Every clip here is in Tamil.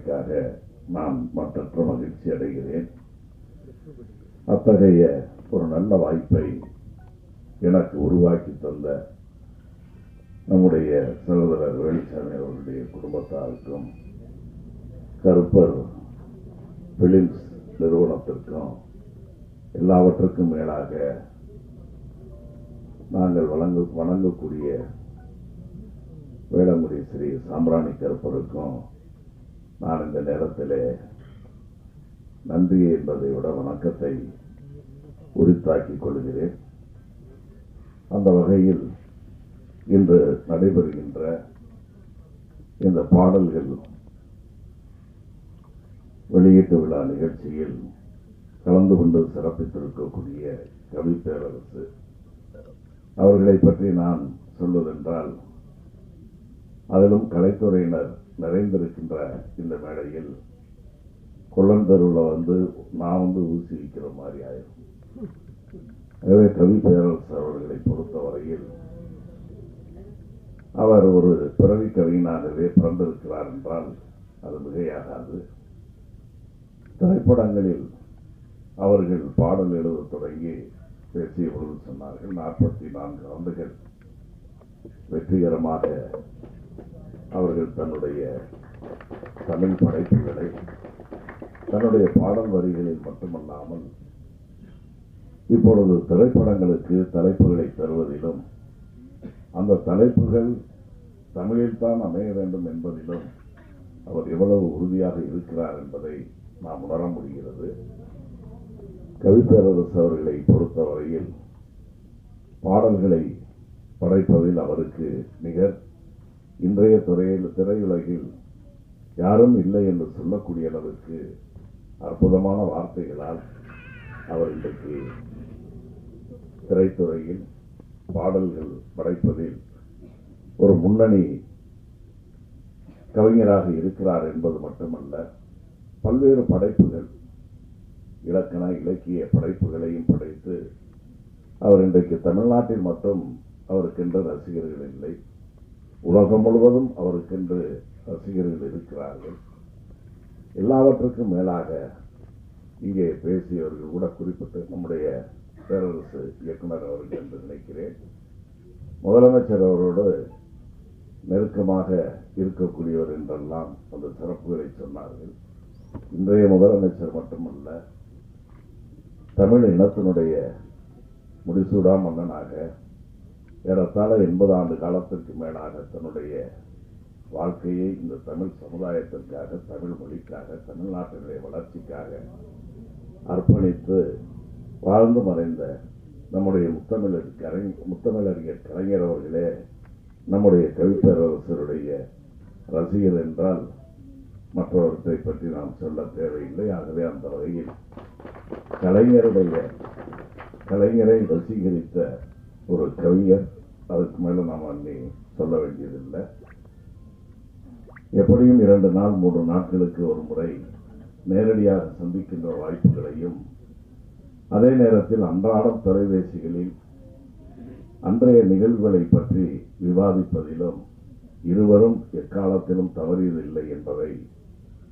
வாய்த்தமைக்காக நான் மற்றற்ற மகிழ்ச்சி அடைகிறேன். அத்தகைய ஒரு நல்ல வாய்ப்பை எனக்கு உருவாக்கி தந்த நம்முடைய சகோதரர் வேலுசாமி அவருடைய குடும்பத்தாருக்கும் கருப்பர் பிலிம்ஸ் நிறுவனத்திற்கும் எல்லாவற்றுக்கும் மேலாக நாங்கள் வழங்க வணங்கக்கூடிய வேளங்குடி ஸ்ரீ சாம்பிராணி கருப்பருக்கும் நான் இந்த நேரத்திலே நன்றி என்பதை விட வணக்கத்தை உரித்தாக்கிக் கொள்கிறேன். அந்த வகையில் இன்று நடைபெறுகின்ற இந்த பாடல்கள் வெளியீட்டு விழா நிகழ்ச்சியில் கலந்து கொண்டு சிறப்பித்திருக்கக்கூடிய கவி பேரரசு அவர்களை பற்றி நான் சொல்வதென்றால் அதிலும் கலைத்துறையினர் நிறைந்திருக்கின்ற இந்த மேடையில் கொள்ளந்தருவில் வந்து நான் வந்து ஊசி வைக்கிற மாதிரி ஆயிரும். எனவே கவி பேரரசு அவர்களை பொறுத்தவரையில் அவர் ஒரு பிறவி கவிஞனாகவே பிறந்திருக்கிறார் என்றால் அது மிகையாகாது. திரைப்படங்களில் அவர்கள் பாடல் எழுத தொடங்கி பேசிய பொழுது சொன்னார்கள் நாற்பத்தி நான்கு ஆண்டுகள் வெற்றிகரமாக அவர்கள் தன்னுடைய தமிழ் படைப்புகளை தன்னுடைய பாடல் வரிகளில் மட்டுமல்லாமல் இப்பொழுது திரைப்படங்களுக்கு தலைப்புகளை தருவதிலும் அந்த தலைப்புகள் தமிழில்தான் அமைய வேண்டும் என்பதிலும் அவர் எவ்வளவு உறுதியாக இருக்கிறார் என்பதை நாம் உணர முடிகிறது. கவிப்பேரரசு அவர்களை பொறுத்தவரையில் பாடல்களை படைப்பதில் அவருக்கு நிகர் இன்றைய துறையில் திரையுலகில் யாரும் இல்லை என்று சொல்லக்கூடிய அளவுக்கு அற்புதமான வார்த்தைகளால் அவர் இன்றைக்கு திரைத்துறையில் பாடல்கள் படைப்பதில் ஒரு முன்னணி கவிஞராக இருக்கிறார் என்பது மட்டுமல்ல பல்வேறு படைப்புகள் இலக்கண இலக்கிய படைப்புகளையும் படைத்து அவர் இன்றைக்கு தமிழ்நாட்டில் மட்டும் அவருக்கென்ற ரசிகர்கள் இல்லை. உலகம் முழுவதும் அவருக்கென்று ரசிகர்கள் இருக்கிறார்கள். எல்லாவற்றுக்கும் மேலாக இங்கே பேசியவர்கள் கூட குறிப்பிட்டு நம்முடைய பேரரசு இயக்குனர் அவர்கள் என்று நினைக்கிறேன். முதலமைச்சர் அவரோடு நெருக்கமாக இருக்கக்கூடியவர் என்றெல்லாம் அந்த சிறப்புகளை சொன்னார்கள். இன்றைய முதலமைச்சர் மட்டுமல்ல தமிழ் இனத்தினுடைய முடிசூடா மன்னனாக ஏறத்தாழ எண்பது ஆண்டு காலத்திற்கு மேலாக தன்னுடைய வாழ்க்கையை இந்த தமிழ் சமுதாயத்திற்காக தமிழ் மொழிக்காக தமிழ்நாட்டினுடைய வளர்ச்சிக்காக அர்ப்பணித்து வாழ்ந்து மறைந்த நம்முடைய முத்தமிழர் கலை முத்தமிழறிஞர் கலைஞர் அவர்களே நம்முடைய கவிப்பேரரசருடைய ரசிகர் என்றால் மற்றவற்றை பற்றி நாம் சொல்ல தேவையில்லை. ஆகவே அந்த வகையில் கலைஞருடைய கலைஞரை ரசீகரித்த ஒரு கவிஞர் அதுக்கு மேல நாம் அன்னி சொல்ல வேண்டியதில்லை. எப்படியும் இரண்டு நாள் மூன்று நாட்களுக்கு ஒரு முறை நேரடியாக சந்திக்கின்ற வாய்ப்புகளையும் அதே நேரத்தில் அன்றாடம் தொலைபேசிகளில் அன்றைய நிகழ்வுகளை பற்றி விவாதிப்பதிலும் இருவரும் எக்காலத்திலும் தவறியதில்லை என்பதை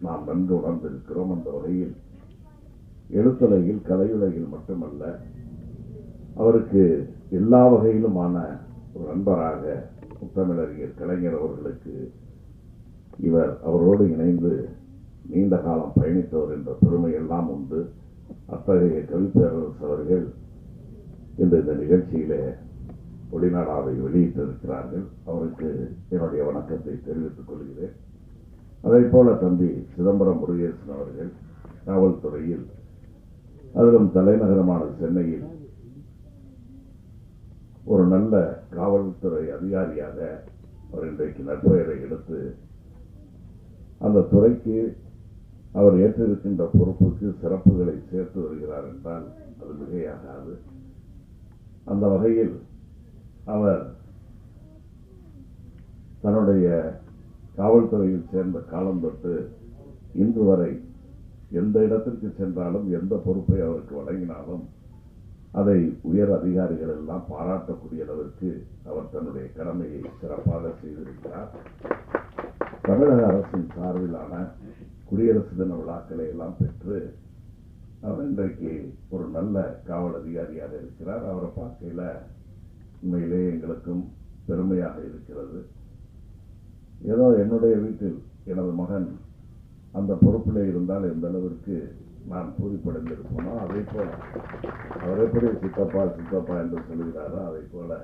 நாம் நன்கு உணர்ந்திருக்கிறோம் அந்த வகையில். எழுத்துலகில் கலையுலகில் மட்டுமல்ல அவருக்கு எல்லா வகையிலுமான ஒரு நண்பராக முத்தமிழறிஞர் கலைஞர் அவர்களுக்கு இவர் அவரோடு இணைந்து நீண்ட காலம் பயணித்தவர் என்ற பெருமை எல்லாம் உண்டு. அத்தகைய கவிப்பேரரசு அவர்கள் இன்று இந்த நிகழ்ச்சியிலே ஒளிநாடாவை வெளியிட்டிருக்கிறார்கள். அவருக்கு என்னுடைய வணக்கத்தை தெரிவித்துக் கொள்கிறேன். அதே போல தம்பி சிதம்பரம் முருகேசன் அவர்கள் காவல்துறையில் அதிலும் தலைநகரமான சென்னையில் ஒரு நல்ல காவல்துறை அதிகாரியாக அவர் இன்றைக்கு நற்பெயரை எடுத்து அந்த துறைக்கு அவர் ஏற்றிருக்கின்ற பொறுப்புக்கு சிறப்புகளை சேர்த்து வருகிறார் என்றால் அது மிகையாகாது. அந்த வகையில் அவர் தன்னுடைய காவல்துறையில் சேர்ந்த காலம் தொட்டு இன்று வரை எந்த இடத்திற்கு சென்றாலும் எந்த பொறுப்பை அவருக்கு வழங்கினாலும் அதை உயர் அதிகாரிகள் எல்லாம் பாராட்டக்கூடிய அளவிற்கு அவர் தன்னுடைய கடமையை சிறப்பாக செய்திருக்கிறார். தமிழக அரசின் சார்பிலான குடியரசு தின விழாக்களை எல்லாம் பெற்று அவர் இன்றைக்கு ஒரு நல்ல காவல் அதிகாரியாக இருக்கிறார். அவரை பார்க்கையில உண்மையிலே எங்களுக்கும் பெருமையாக இருக்கிறது. ஏதோ என்னுடைய வீட்டில் எனது மகன் அந்த பொறுப்பிலே இருந்தால் எந்த அளவிற்கு நான் பூரிப்படைந்திருப்போனோ அதே போல அவர் எப்படி சித்தப்பா சித்தப்பா என்று சொல்கிறாரோ அதை போல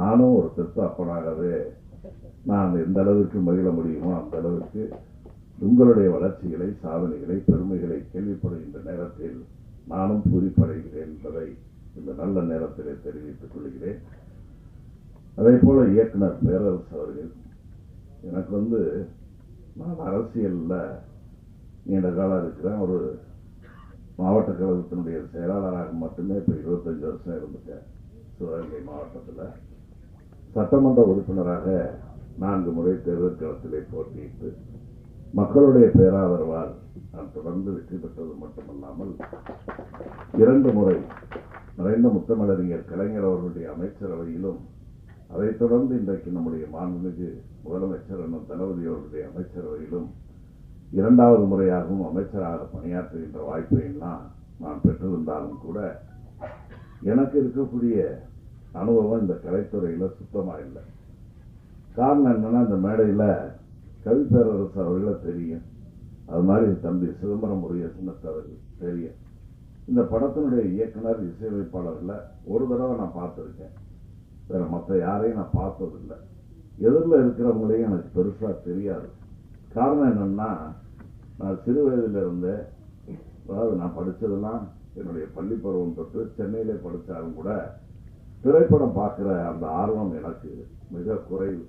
நானும் ஒரு கிறிஸ்து அப்பனாகவே நான் எந்த அளவிற்கு மகிழ முடியுமோ அந்த அளவிற்கு உங்களுடைய வளர்ச்சிகளை சாதனைகளை பெருமைகளை கேள்விப்படுகின்ற நேரத்தில் நானும் பூரிப்படைகிறேன் என்பதை இந்த நல்ல நேரத்திலே தெரிவித்துக் கொள்கிறேன். அதே போல் இயக்குனர் பேரரசு அவர்கள் எனக்கு வந்து நான் அரசியலில் நீண்ட காலம் இருக்கிறேன். ஒரு மாவட்ட கழகத்தினுடைய செயலாளராக மட்டுமே இப்போ இருபத்தஞ்சு வருஷம் இருந்துட்டேன் சிவகங்கை மாவட்டத்தில். சட்டமன்ற உறுப்பினராக நான்கு முறை தேர்தல் களத்திலே போட்டியிட்டு மக்களுடைய பேராதரவால் நான் தொடர்ந்து வெற்றி பெற்றது மட்டுமல்லாமல் இரண்டு முறை மறைந்த முத்தமிழறிஞர் கலைஞர் அவர்களுடைய அமைச்சரவையிலும் அதைத் தொடர்ந்து இன்றைக்கு நம்முடைய மாண்புமிகு முதலமைச்சர் அண்ணன் தளபதி அவர்களுடைய அமைச்சரவையிலும் இரண்டாவது முறையாகவும் அமைச்சராக பணியாற்றுகின்ற வாய்ப்பையெல்லாம் நான் பெற்றிருந்தாலும் கூட எனக்கு இருக்கக்கூடிய அனுபவம் இந்த கலைத்துறையில் சுத்தமாக இல்லை. காரணம் என்னென்னா இந்த மேடையில் கவிப்பேரரசு அவர்களை தெரியும். அது மாதிரி தம்பி சிதம்பரம் முருகேசன் அவர்கள் தெரியும். இந்த படத்தினுடைய இயக்குனர் இசையமைப்பாளர்களை ஒரு தடவை நான் பார்த்துருக்கேன். வேறு மற்ற யாரையும் நான் பார்த்ததில்லை. எதிரில் இருக்கிறவங்களையும் எனக்கு பெருசாக தெரியாது. காரணம் என்னென்னா நான் சிறு வயதில் இருந்தேன் அதாவது நான் படிச்சதெல்லாம் என்னுடைய பள்ளி பருவம் தொட்டு சென்னையிலே படித்தாலும் கூட திரைப்படம் பார்க்குற அந்த ஆர்வம் எனக்கு மிக குறைவு.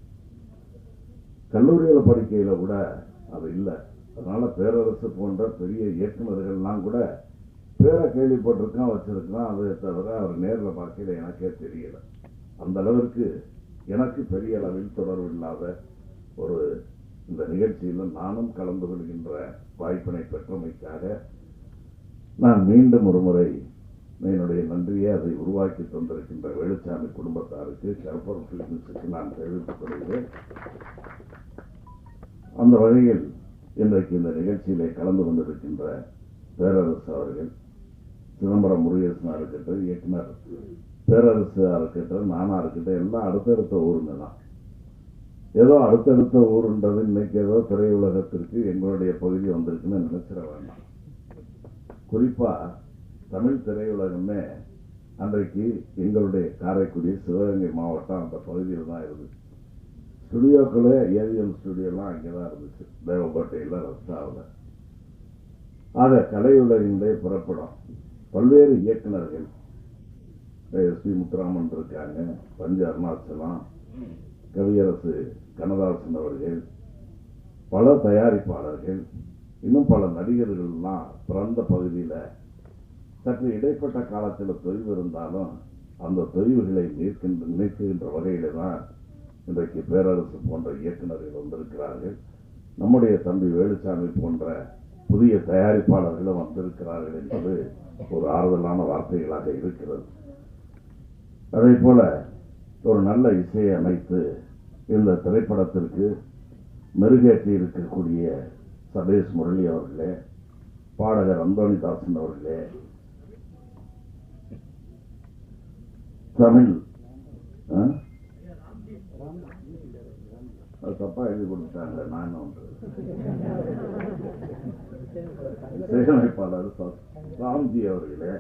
கல்லூரியில் படிக்கையில் கூட அது இல்லை. அதனால பேரரசு போன்ற பெரிய இயக்குநர்கள்லாம் கூட பேரை கேள்விப்பட்டிருக்கான் வச்சுருக்கான். அதை தவிர அவர் நேரில் பார்க்கையில எனக்கே தெரியலை. அந்த அளவிற்கு எனக்கு பெரிய அளவில் தொடர்பு இல்லாத நிகழ்ச்சியில் நானும் கலந்து கொள்கின்ற வாய்ப்பினை பெற்றமைக்காக நான் மீண்டும் ஒரு முறை என்னுடைய நன்றியை அதை உருவாக்கி தந்திருக்கின்ற வேலுச்சாமி குடும்பத்தாருக்கு கருப்பர் ஃபிலிம்ஸுக்கு நான் தெரிவித்துக் கொள்கிறேன். அந்த வகையில் இன்றைக்கு இந்த நிகழ்ச்சியிலே கலந்து கொண்டிருக்கின்ற பேரரசு அவர்கள் சிதம்பரம் முருகேசனாக இருக்கட்டும் இயக்குனர் பேரரசு இருக்கட்டும் நானா இருக்கட்டும் எல்லாம் அடுத்தடுத்த ஊருங்க தான். ஏதோ அடுத்தடுத்த ஊருன்றது இன்னைக்கு ஏதோ திரையுலகத்திற்கு எங்களுடைய பகுதி வந்திருக்குன்னு நினைச்சிட வேண்டாம். குறிப்பா தமிழ் திரையுலகமே அன்றைக்கு எங்களுடைய காரைக்குடி சிவகங்கை மாவட்டம் அந்த பகுதியில் தான் இருந்துச்சு ஸ்டுடியோக்களே ஏவிஎம் ஸ்டுடியோலாம் அங்கே தான் இருந்துச்சு. தேவக்கோட்டையில் ரஸ்தாவில் ஆக கலையுலகினுடைய புறப்படம். பல்வேறு இயக்குனர்கள் எஸ் பி முத்துராமன் இருக்காங்க பஞ்ச அருணாச்சலம். கவியரசு கண்ணதாசன் அவர்கள் பல தயாரிப்பாளர்கள் இன்னும் பல நடிகர்கள்லாம் பிறந்த பகுதியில் சற்று இடைப்பட்ட காலத்தில் தொய்வு இருந்தாலும் அந்த தொய்வுகளை நீக்கின்ற நீக்குகின்ற வகையில தான் இன்றைக்கு பேரரசு போன்ற இயக்குநர்கள் வந்திருக்கிறார்கள். நம்முடைய தம்பி வேலுசாமி போன்ற புதிய தயாரிப்பாளர்களும் வந்திருக்கிறார்கள் என்பது ஒரு ஆறுதலான வார்த்தைகளாக இருக்கிறது. அதே போல ஒரு நல்ல இசையை அமைத்து இந்த திரைப்படத்திற்கு மெருகேற்றி இருக்கக்கூடிய சபேஷ் முரளி அவர்களே பாடகர் அந்தோணிதாசன் அவர்களே தமிழ் அது தப்பா எழுதி கொடுத்தாங்க நான் ஒன்று. இசையமைப்பாளர் ராம்ஜி அவர்களே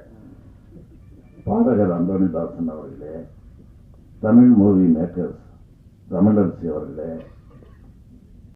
பாடகர் அந்தோணிதாசன் அவர்களே தமிழ் மூவி மேக்கர்ஸ் தமிழரசி அவர்களே.